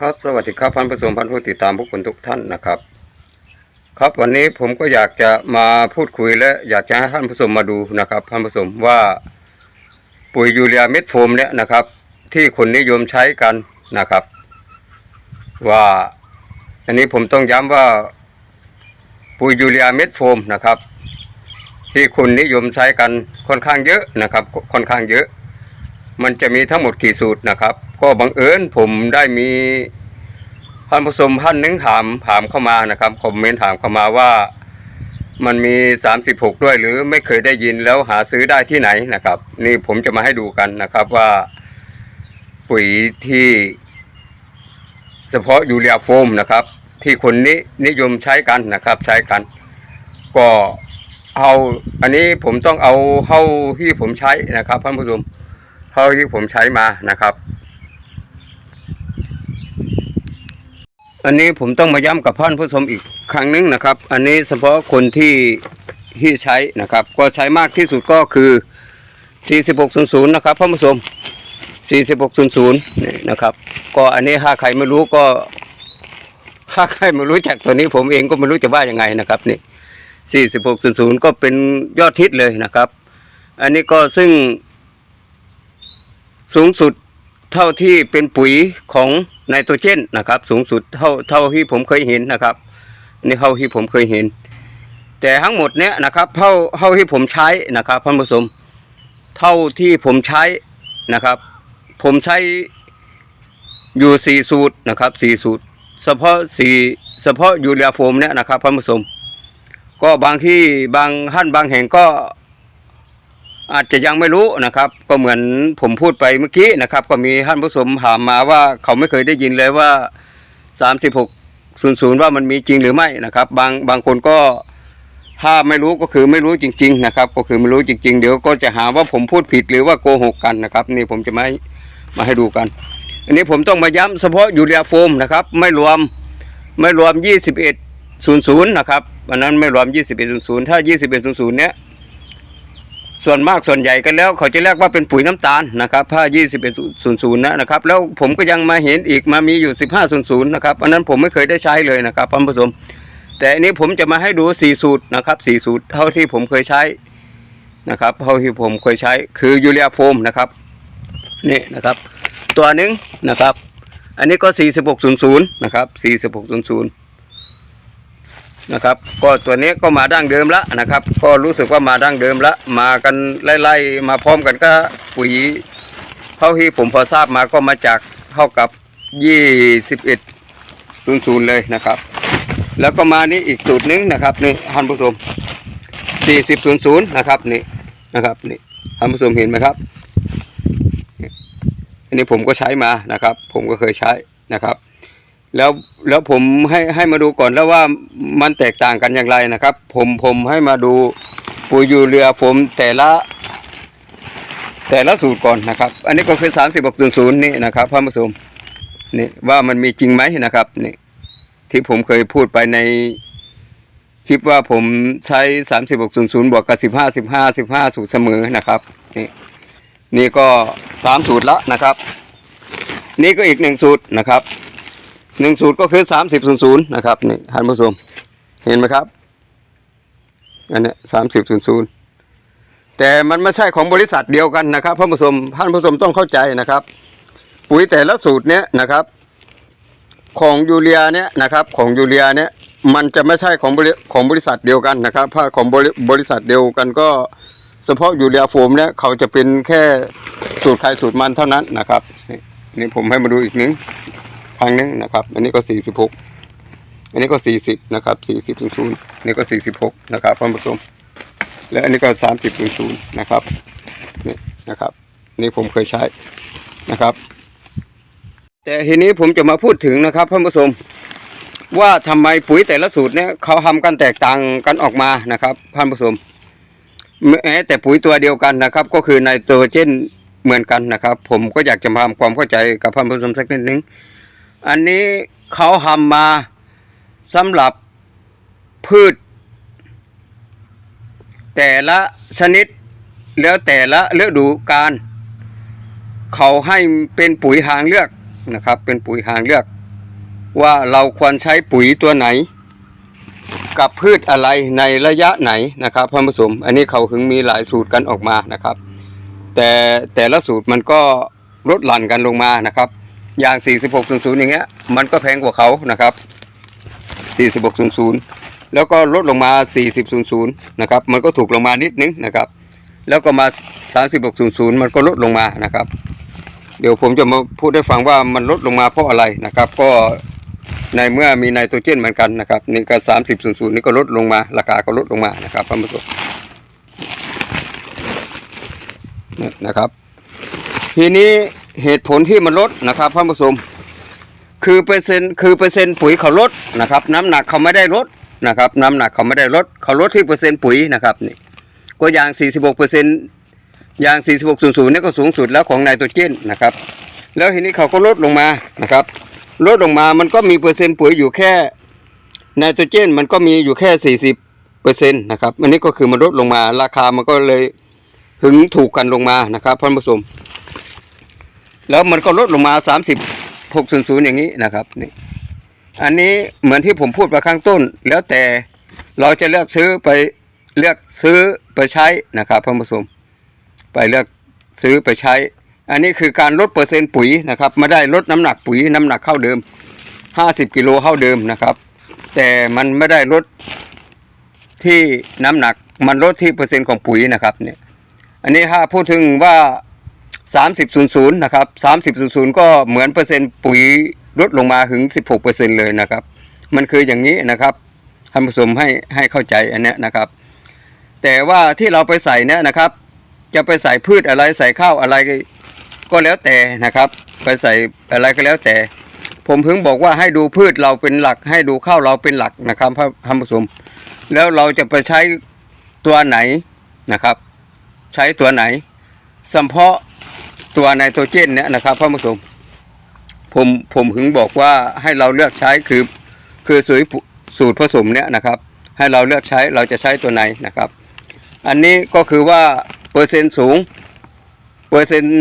ครับสวัสดีครับพันผู้ชมพันผู้ติดตามผู้คนทุกท่านนะครับ ครับวันนี้ผมก็อยากจะมาพูดคุยและอยากจะให้ท่านผู้ชมมาดูนะครับท่านผู้ชมว่าปุ๋ยยูเรียเม็ดโฟมเนี่ยนะครับ ที่คนนิยมใช้กันนะครับ ว่าอันนี้ผมต้องย้ำว่าปุ๋ยยูเรียเม็ดโฟมนะครับ ที่คนนิยมใช้กันค่อนข้างเยอะนะครับ ค่อนข้างเยอะ มันจะมีทั้งหมดกี่สูตรนะครับ ก็บังเอิญผมได้มีท่านผู้ชมท่านหนึงถามถามเข้ามานะครับคอมเมนต์ถามเข้ามาว่ามันมี 36 ด้วยหรือไม่เคยได้ยินแล้วหาซื้อได้ที่ไหนนะครับ นี่ผมจะมาให้ดูกันนะครับว่า ปุ๋ยที่ เฉพาะยูเรียโฟมนะครับ ที่คนนินิยมใช้กันนะครับ ใช้กัน ก็เอาอันนี้ผมต้องเอาเข้าที่ผมใช้นะครับท่านผู้ชมเท่าที่ผมใช้มานะครับ อันนี้ผมต้องมาย้ำกับท่านผู้ชมอีกครั้งหนึงนะครับ อันนี้เฉพาะคนที่ที่ใช้นะครับ ก็ใช้มากที่สุดก็คือ 4600 นะครับท่านผู้ชม 4600นี่นะครับ ก็อันนี้ถ้าใครไม่รู้ก็ถ้าใครไม่รู้จักตัวนี้ผมเองก็ไม่รู้จะว่ายังไงนะครับนี่ 4600 ก็เป็นยอดฮิตเลยนะครับ อันนี้ก็ซึ่งสูงสุดเท่าที่เป็นปุ๋ยของ ไนโตรเจนนะครับ สูงสุดเท่าเท่าที่ผมเคยเห็นนะครับนี่เท่าที่ผมเคยเห็น แต่ทั้งหมดเนี้ยนะครับเท่าเท่าที่ผมใช้นะครับท่านผู้ชมเท่าที่ผมใช้นะครับ ผมใช้อยู่สี่สูตรนะครับสี่สูตร เฉพาะสี่เฉพาะยูเรียโฟมเนี่ยนะครับท่านผู้ชมก็บางที่บางท่านบางแห่งก็ อาจจะยังไม่รู้นะครับ ก็เหมือนผมพูดไปเมื่อกี้นะครับ ก็มีท่านผู้ชมถามมาว่าเขาไม่เคยได้ยินเลยว่า 3600 ว่ามันมีจริงหรือไม่นะครับ บางบางคนก็ถ้าไม่รู้ก็คือไม่รู้จริง ๆ นะครับ ก็คือไม่รู้จริง ๆ เดี๋ยวก็จะหาว่าผมพูดผิดหรือว่าโกหกกันนะครับ นี่ผมจะไมาให้มาให้ดูกัน อันนี้ผมต้องมาย้ำเฉพาะยูเรียโฟมนะครับ ไม่รวมไม่รวม 2100 นะครับอันนั้นไม่รวม 2100 ถ้า 2100 เนี้ย ส่วนมากส่วนใหญ่กันแล้ว เขาจะเรียกว่าเป็นปุ๋ยน้ำตาลนะครับผ้า2100นะนะครับแล้วผมก็ยังมาเห็นอีกมามีอยู่ 1500นะครับอันนั้นผมไม่เคยได้ใช้เลยนะครับท่านผู้ชมแต่อันนี้ผมจะมาให้ดู 4 สูตรนะครับ4สูตรเท่าที่ผมเคยใช้นะครับเท่าที่ผมเคยใช้คือยูเรียโฟมนะครับนี่นะครับตัวหนึ่งนะครับ อันนี้ก็ 4600นะครับ4600 นะครับ ก็ตัวนี้ก็มาดั้งเดิมละนะครับ ก็รู้สึกว่ามาดั้งเดิมละ มากันไล่ๆมาพร้อมกันก็ปุ๋ยเท่าที่ผมพอทราบมาก็มาจากเท่ากับยี่สิบเอ็ดศูนย์ศูนย์เลยนะครับ แล้วก็มานี่อีกสูตรนึงนะครับนี่ท่านผู้ชมสี่สิบศูนย์ศูนย์นะครับนี่นะครับนี่ท่านผู้ชมเห็นไหมครับอันนี้ผมก็ใช้มานะครับ ผมก็เคยใช้นะครับ แล้วแล้วผมให้ให้มาดูก่อนแล้วว่ามันแตกต่างกันอย่างไรนะครับ ผมผมให้มาดูปุ๋ยยูเรียโฟมแต่ละ แต่ละสูตรก่อนนะครับ อันนี้ก็คือสามสิบหกศูนย์นี่นะครับท่านผู้ชมนี่ว่ามันมีจริงไหมนะครับนี่ที่ผมเคยพูดไปในคลิปว่าผมใช้สามสิบหกศูนย์ศูนย์บวกกับสิบห้าสิบห้าสิบห้าสูตรเสมอนะครับนี่นี่ก็สามสูตรละนะครับ นี่ก็อีกหนึ่งสูตรนะครับ หนึ่งสูตรก็คือสามสิบศูนย์ศูนย์นะครับนี่ท่านผู้ชมเห็นไหมครับอันนี้สามสิบศูนย์ศูนย์แต่มันไม่ใช่ของบริษัทเดียวกันนะครับท่านผู้ชมท่านผู้ชมต้องเข้าใจนะครับ ปุ๋ยแต่ละสูตรเนี้ยนะครับ ของยูเรียเนี้ยนะครับของยูเรียเนี้ยมันจะไม่ใช่ของบริของบริษัทเดียวกันนะครับถ้าของบริบริษัทเดียวกันก็เฉพาะยูเรียโฟมเนี้ยเขาจะเป็นแค่สูตรใครสูตรมันเท่านั้นนะครับนี่ผมให้มาดูอีกหนึง ครั้งหนึงนะครับ อันนี้ก็สี่สิบหกอันนี้ก็สี่สิบนะครับสี่สิบถึงศูนย์อันนี้ก็สี่สิบหกนะครับท่านผู้ชมและอันนี้ก็สามสิบถึงศูนย์นะครับนี่นะครับ นี่ผมเคยใช้นะครับ แต่ทีนี้ผมจะมาพูดถึงนะครับท่านผู้ชมว่าทำไมปุ๋ยแต่ละสูตรเนี่ยเขาทำกันแตกต่างกันออกมานะครับท่านผู้ชมแม้แต่ปุ๋ยตัวเดียวกันนะครับ ก็คือไนโตรเจนเหมือนกันนะครับ ผมก็อยากจะมาทำความเข้าใจกับท่านผู้ชมสักนิดนึง อันนี้เขาทำมาสำหรับพืช แต่ละชนิดแล้วแต่ละฤดูกาลเขาให้เป็นปุ๋ยทางเลือกนะครับ เป็นปุ๋ยทางเลือก ว่าเราควรใช้ปุ๋ยตัวไหน กับพืชอะไรในระยะไหนนะครับท่านผู้ชมอันนี้เขาถึงมีหลายสูตรกันออกมานะครับ แต่แต่ละสูตรมันก็ลดหลั่นกันลงมานะครับ อย่าง 4600 อย่างเงี้ย มันก็แพงกว่าเขานะครับ 4600 แล้วก็ลดลงมา 4000 นะครับ มันก็ถูกลงมานิดนึงนะครับ แล้วก็มา 3600 มันก็ลดลงมานะครับ เดี๋ยวผมจะมาพูดให้ฟังว่ามันลดลงมาเพราะอะไรนะครับ ก็ในเมื่อมีไนโตรเจนเหมือนกันนะครับนี่ก็3000นี่ก็ลดลงมา ราคาก็ลดลงมานะครับท่านผู้ชมนะครับ ทีนี้ เหตุผลที่มันลดนะครับท่านผู้ชมคือเปอร์เซ็นต์คือเปอร์เซ็นต์ปุ๋ยเขาลดนะครับ น้ำหนักเขาไม่ได้ลดนะครับ น้ำหนักเขาไม่ได้ลดเขาลดที่เปอร์เซ็นต์ปุ๋ยนะครับนี่ก็อย่าง 46เปอร์เซ็นต์ย่าง 4600เนี่ยก็สูงสุดแล้วของไนโตรเจนนะครับ แล้วทีนี้เขาก็ลดลงมานะครับ ลดลงมามันก็มีเปอร์เซ็นต์ปุ๋ยอยู่แค่ไนโตรเจนมันก็มีอยู่แค่ 40เปอร์เซ็นต์นะครับอันนี้ก็คือมันลดลงมาราคามันก็เลยถึงถูกกันลงมานะครับท่านผู้ชม แล้วมันก็ลดลงมา 30 600 อย่างนี้นะครับนี่อันนี้เหมือนที่ผมพูดไปข้างต้น แล้วแต่เราจะเลือกซื้อไปเลือกซื้อไปใช้นะครับท่านผู้ชมไปเลือกซื้อไปใช้ อันนี้คือการลดเปอร์เซ็นต์ปุ๋ยนะครับไม่ได้ลดน้ำหนักปุ๋ยน้ำหนักเข้าเดิม 50กิโลเข้าเดิมนะครับ แต่มันไม่ได้ลดที่น้ำหนักมันลดที่เปอร์เซ็นต์ของปุ๋ยนะครับเนี่ยอันนี้ถ้าพูดถึงว่า 30.00นะครับ30.00ก็เหมือนเปอร์เซ็นต์ปุ๋ยลดลงมาถึง 16%เลยนะครับ มันคืออย่างนี้นะครับท่านผู้ชมให้ให้เข้าใจอันนี้นะครับ แต่ว่าที่เราไปใส่เนี่ยนะครับ จะไปใส่พืชอะไรใส่ข้าวอะไรก็แล้วแต่นะครับ ไปใส่อะไรก็แล้วแต่ ผมเพิ่งบอกว่าให้ดูพืชเราเป็นหลัก ให้ดูข้าวเราเป็นหลักนะครับท่านผู้ชมแล้วเราจะไปใช้ตัวไหนนะครับ ใช้ตัวไหนสัมเพาะ ตัวไนโตรเจนเนี่ยนะครับท่านผู้ชมผมผมถึงบอกว่าให้เราเลือกใช้คือคือสูตรสูตรผสมเนี่ยนะครับ ให้เราเลือกใช้เราจะใช้ตัวไหนนะครับ อันนี้ก็คือว่าเปอร์เซ็นต์สูงเปอร์เซ็นต์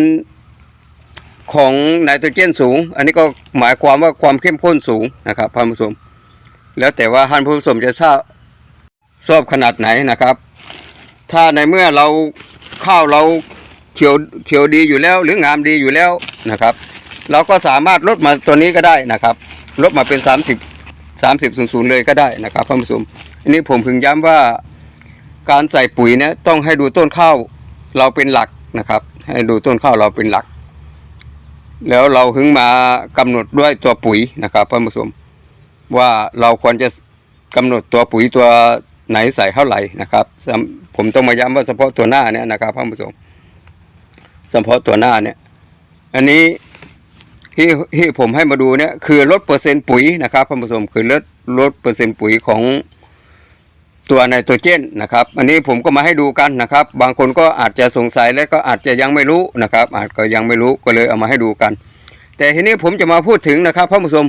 ของไนโตรเจนสูง อันนี้ก็หมายความว่าความเข้มข้นสูงนะครับท่านผู้ชมแล้วแต่ว่าท่านผู้ชมจะทราบชอบขนาดไหนนะครับ ถ้าในเมื่อเราข้าวเรา เขียวเขียวดีอยู่แล้วหรืองามดีอยู่แล้วนะครับ เราก็สามารถลดมาตัวนี้ก็ได้นะครับลดมาเป็น 30 30 00เลยก็ได้นะครับท่านผู้ชมอันนี้ผมพึงย้ำว่าการใส่ปุ๋ยเนี่ยต้องให้ดูต้นข้าวเราเป็นหลักนะครับ ให้ดูต้นข้าวเราเป็นหลัก แล้วเราถึงมากำหนดด้วยตัวปุ๋ยนะครับท่านผู้ชมว่าเราควรจะกำหนดตัวปุ๋ยตัวไหนใส่เท่าไหร่นะครับ ผมต้องมาย้ำว่าเฉพาะตัวหน้าเนี่ยนะครับท่านผู้ชม เฉพาะตัวหน้าเนี่ย อันนี้ที่ที่ผมให้มาดูเนี่ยคือลดเปอร์เซ็นต์ปุ๋ยนะครับท่านผู้ชมคือลดลดเปอร์เซ็นต์ปุ๋ยของตัวไนโตรเจนนะครับ อันนี้ผมก็มาให้ดูกันนะครับ บางคนก็อาจจะสงสัยและก็อาจจะยังไม่รู้นะครับ อาจก็ยังไม่รู้ก็เลยเอามาให้ดูกัน แต่ทีนี้ผมจะมาพูดถึงนะครับท่านผู้ชม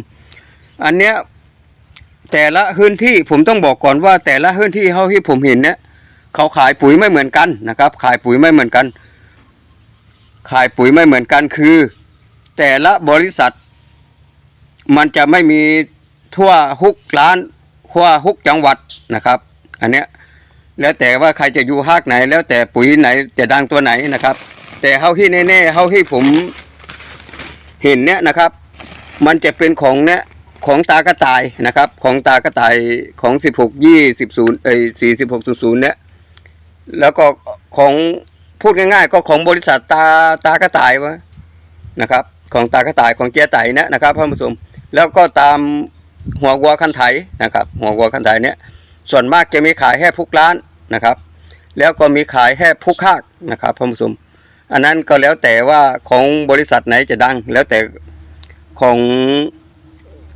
อันเนี้ยแต่ละพื้นที่ผมต้องบอกก่อนว่าแต่ละพื้นที่เท่าที่ผมเห็นเนี่ยเขาขายปุ๋ยไม่เหมือนกันนะครับ ขายปุ๋ยไม่เหมือนกัน ขายปุ๋ยไม่เหมือนกันคือ แต่ละบริษัท มันจะไม่มีทั่วทุกร้านทั่วทุกจังหวัดนะครับ อันเนี้ยแล้วแต่ว่าใครจะอยู่ภาคไหน แล้วแต่ปุ๋ยไหนจะดังตัวไหนนะครับ แต่เท่าที่แน่ๆเท่าที่ผมเห็นเนี่ยนะครับ มันจะเป็นของเนี่ยของตากระต่ายนะครับ ของตากระต่ายของสิบหกยี่สิบศูนย์เอ้สี่สิบหกศูนย์เนี่ย แล้วก็ของ พูดง่ายๆ ก็ของบริษัทตาตากระต่ายวะนะครับ ของตากระต่ายของเจียไต่เนี่ยนะครับท่านผู้ชมแล้วก็ตามหัววัวคันไถนะครับ หัววัวคันไถเนี่ยส่วนมากจะมีขายแค่พุกร้านนะครับ แล้วก็มีขายแค่พุกคากนะครับท่านผู้ชมอันนั้นก็แล้วแต่ว่าของบริษัทไหนจะดัง แล้วแต่ของ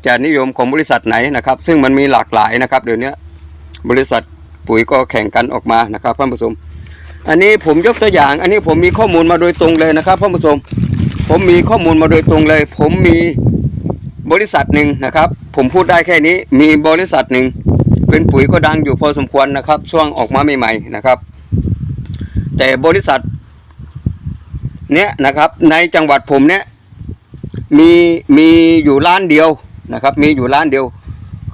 จะนิยมของบริษัทไหนนะครับ ซึ่งมันมีหลากหลายนะครับเดี๋ยวนี้บริษัทปุ๋ยก็แข่งกันออกมานะครับท่านผู้ชม อันนี้ผมยกตัวอย่าง อันนี้ผมมีข้อมูลมาโดยตรงเลยนะครับท่านผู้ชมผมมีข้อมูลมาโดยตรงเลย ผมมีบริษัทหนึ่งนะครับ ผมพูดได้แค่นี้มีบริษัทหนึ่งเป็นปุ๋ยก็ดังอยู่พอสมควรนะครับ ช่วงออกมาใหม่ๆนะครับ แต่บริษัทเนี้ยนะครับในจังหวัดผมเนี้ยมีมีอยู่ร้านเดียวนะครับ มีอยู่ร้านเดียว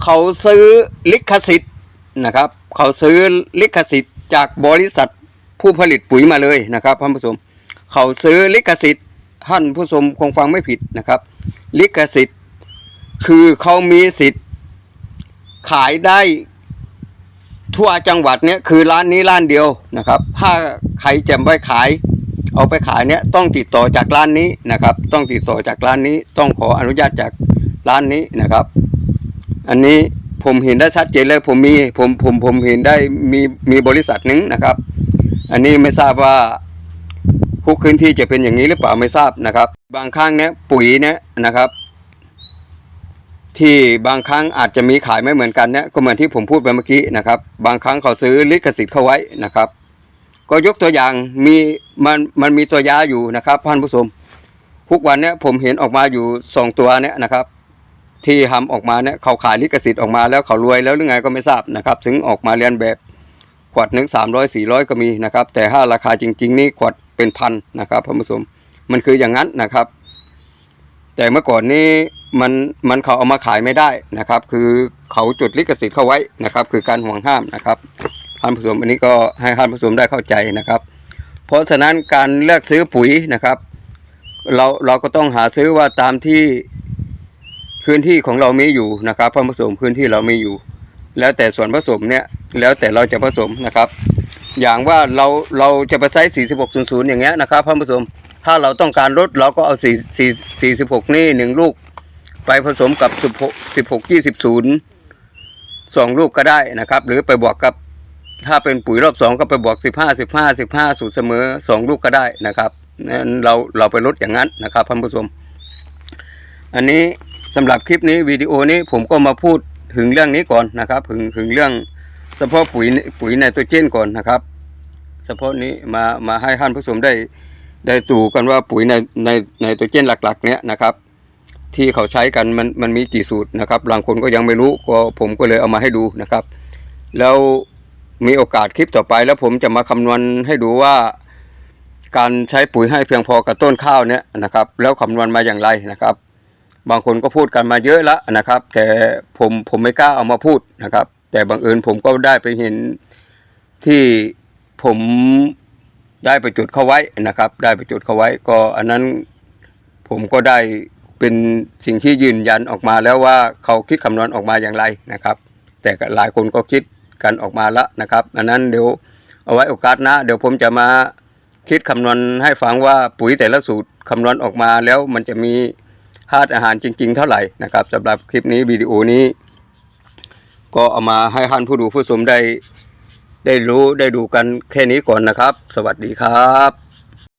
เขาซื้อลิขสิทธิ์นะครับ เขาซื้อลิขสิทธิ์จากบริษัท ผู้ผลิตปุ๋ยมาเลยนะครับท่านผู้ชมเขาซื้อลิขสิทธิ์ท่านผู้ชมคงฟังไม่ผิดนะครับ ลิขสิทธิ์คือเขามีสิทธิ์ขายได้ทั่วจังหวัดเนี้ยคือร้านนี้ร้านเดียวนะครับ ถ้าใครจะไปขายเอาไปขายเนี้ยต้องติดต่อจากร้านนี้นะครับ ต้องติดต่อจากร้านนี้ต้องขออนุญาตจากร้านนี้นะครับ อันนี้ผมเห็นได้ชัดเจนเลยผมมีผมผมผมเห็นได้มีมีบริษัทหนึ่งนะครับ อันนี้ไม่ทราบว่าทุกพื้นที่จะเป็นอย่างนี้หรือเปล่าไม่ทราบนะครับ บางครั้งเนี้ยปุ๋ยเนี้ยนะครับ ที่บางครั้งอาจจะมีขายไม่เหมือนกันเนี่ยก็เหมือนที่ผมพูดไปเมื่อกี้นะครับ บางครั้งเขาซื้อลิขสิทธิ์เข้าไว้นะครับ ก็ยกตัวอย่างมีมันมันมีตัวยาอยู่นะครับท่านผู้ชมทุกวันเนี้ยผมเห็นออกมาอยู่สองตัวเนี้ยนะครับที่ทำออกมาเนี่ยเขาขายลิขสิทธิ์ออกมาแล้วเขารวยแล้วหรือไงก็ไม่ทราบนะครับ ถึงออกมาเรียนแบบ ขวดหนึ่งสามร้อยสี่ร้อยก็มีนะครับ แต่ถ้าราคาจริง ๆ นี่ขวดเป็นพันนะครับท่านผู้ชมมันคืออย่างนั้นนะครับ แต่เมื่อก่อนนี้มันมันเขาเอามาขายไม่ได้นะครับ คือเขาจดลิขสิทธิ์เข้าไว้นะครับ คือการห่วงห้ามนะครับท่านผู้ชมอันนี้ก็ให้ท่านผู้ชมได้เข้าใจนะครับ เพราะฉะนั้นการเลือกซื้อปุ๋ยนะครับ เราเราก็ต้องหาซื้อว่าตามที่พื้นที่ของเรามีอยู่นะครับท่านผู้ชมพื้นที่เรามีอยู่ แล้วแต่ส่วนผสมเนี่ย แล้วแต่เราจะผสมนะครับ อย่างว่าเราเราจะไปใช้4600 อย่างเงี้ยนะครับท่านผู้ชมถ้าเราต้องการลดเราก็เอา4 4 46 นี่หนึ่งลูก ไปผสมกับ 16 16 20ศูนย์สองลูกก็ได้นะครับ หรือไปบวกกับถ้าเป็นปุ๋ยรอบสองก็ไปบวก 15 15 15 สูตรเสมอสองลูกก็ได้นะครับนั้นเราเราไปลดอย่างนั้นนะครับท่านผู้ชมอันนี้สำหรับคลิปนี้วิดีโอนี้ผมก็มาพูดถึงเรื่องนี้ก่อนนะครับ ถึงถึงเรื่อง เฉพาะปุ๋ยปุ๋ยไนโตรเจนก่อนนะครับ เฉพาะนี้มามาให้ท่านผู้ชมได้ได้ดูกันว่าปุ๋ยในในไนโตรเจนหลักๆ เนี้ยนะครับ ที่เขาใช้กันมันมันมีกี่สูตรนะครับบางคนก็ยังไม่รู้ก็ผมก็เลยเอามาให้ดูนะครับ แล้วมีโอกาสคลิปต่อไปแล้วผมจะมาคำนวณให้ดูว่า การใช้ปุ๋ยให้เพียงพอกับต้นข้าวเนี่ยนะครับ แล้วคำนวณมาอย่างไรนะครับ บางคนก็พูดกันมาเยอะแล้วนะครับ แต่ผมผมไม่กล้าเอามาพูดนะครับ แต่บังเอิญผมก็ได้ไปเห็นที่ผมได้ไปจุดเข้าไว้นะครับ ได้ไปจุดเข้าไว้ ก็อันนั้นผมก็ได้เป็นสิ่งที่ยืนยันออกมาแล้วว่าเขาคิดคำนวณออกมาอย่างไรนะครับ แต่หลายคนก็คิดกันออกมาล้วนะครับ อันนั้นเดี๋ยวเอาไว้โอกาสนะ เดี๋ยวผมจะมาคิดคำนวณให้ฟังว่าปุ๋ยแต่ละสูตรคำนวณออกมาแล้วมันจะมีธาตุอาหารจริง ๆ เท่าไหร่นะครับสำหรับคลิปนี้วิดีโอนี้ ก็เอามาให้ท่านผู้ดูผู้ชมได้ ได้รู้ได้ดูกันแค่นี้ก่อนนะครับ สวัสดีครับ